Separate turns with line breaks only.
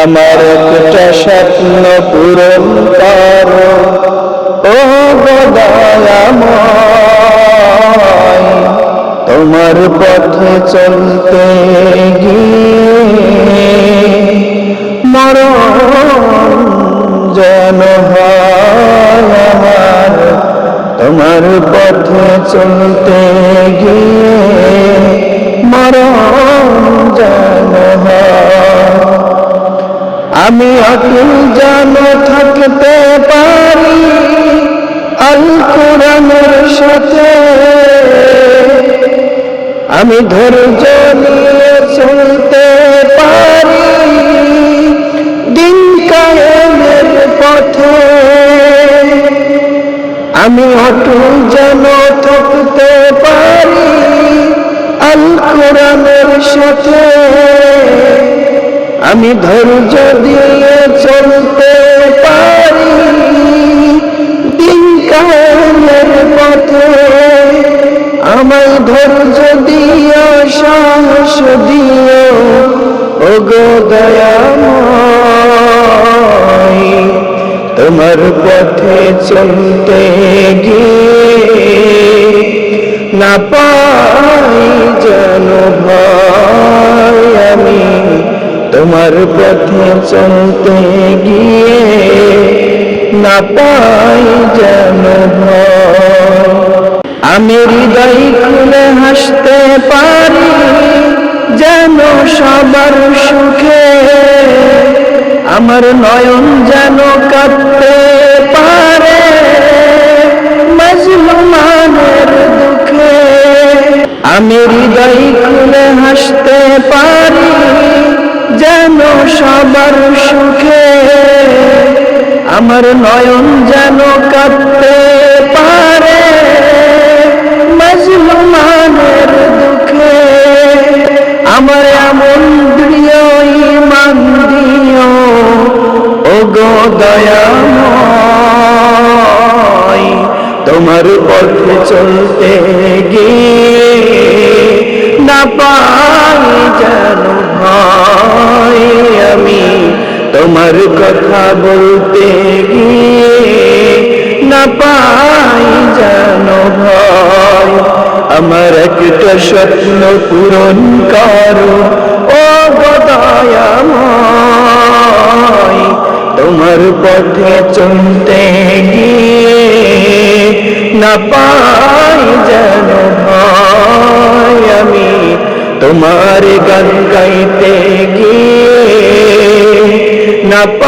আমার একটা স্বপ্ন পূরণ করো। ও গদায়াময় তোমার পথে চলতে গিয়ে মরণ যেন আমার। তোমার পথে চলতে গিয়ে মরণ যেন আমি অতুল যেন থাকতে পারি আল কোরআনের সাথে। আমি ধৈর্য নিয়ে চলতে পারি, দিন কায়েমের পথে। আমি অটুল যেন আমি ধৈর্য দিয়ে চলতে পারি। দিন পথে আমায় ধৈর্য দিও সাহস ও গো দয়াময়, তোমার পথে চলতে গিয়ে না পাই যেন ভয়। চলতে গিয়ে না পাই যেন আমি হৃদয় খুলে হাসতে পারি যেন সবার সুখে। আমার নয়ন যেন কাঁদতে পারে মজলুমানের দুঃখে। আমি হৃদয় খুলে হাসতে পারি সবার সুখে, আমার নয়ন যেন কাঁদতে পারে, মজলুমানের দুঃখে, আমার এমন প্রিয় ইমান দিও ও গো দয়াময়, তোমার পথে চলতে গিয়ে না পাই কথা বলতে গিয়ে না পাই যেন ভয়। আমার একটা স্বপ্ন পূরণ করো, ও গদায়াময়। তোমার পথে চলতে গিয়ে না পাই যেন ভয়। আমি তোমার গান গাইতে গিয়ে না পাই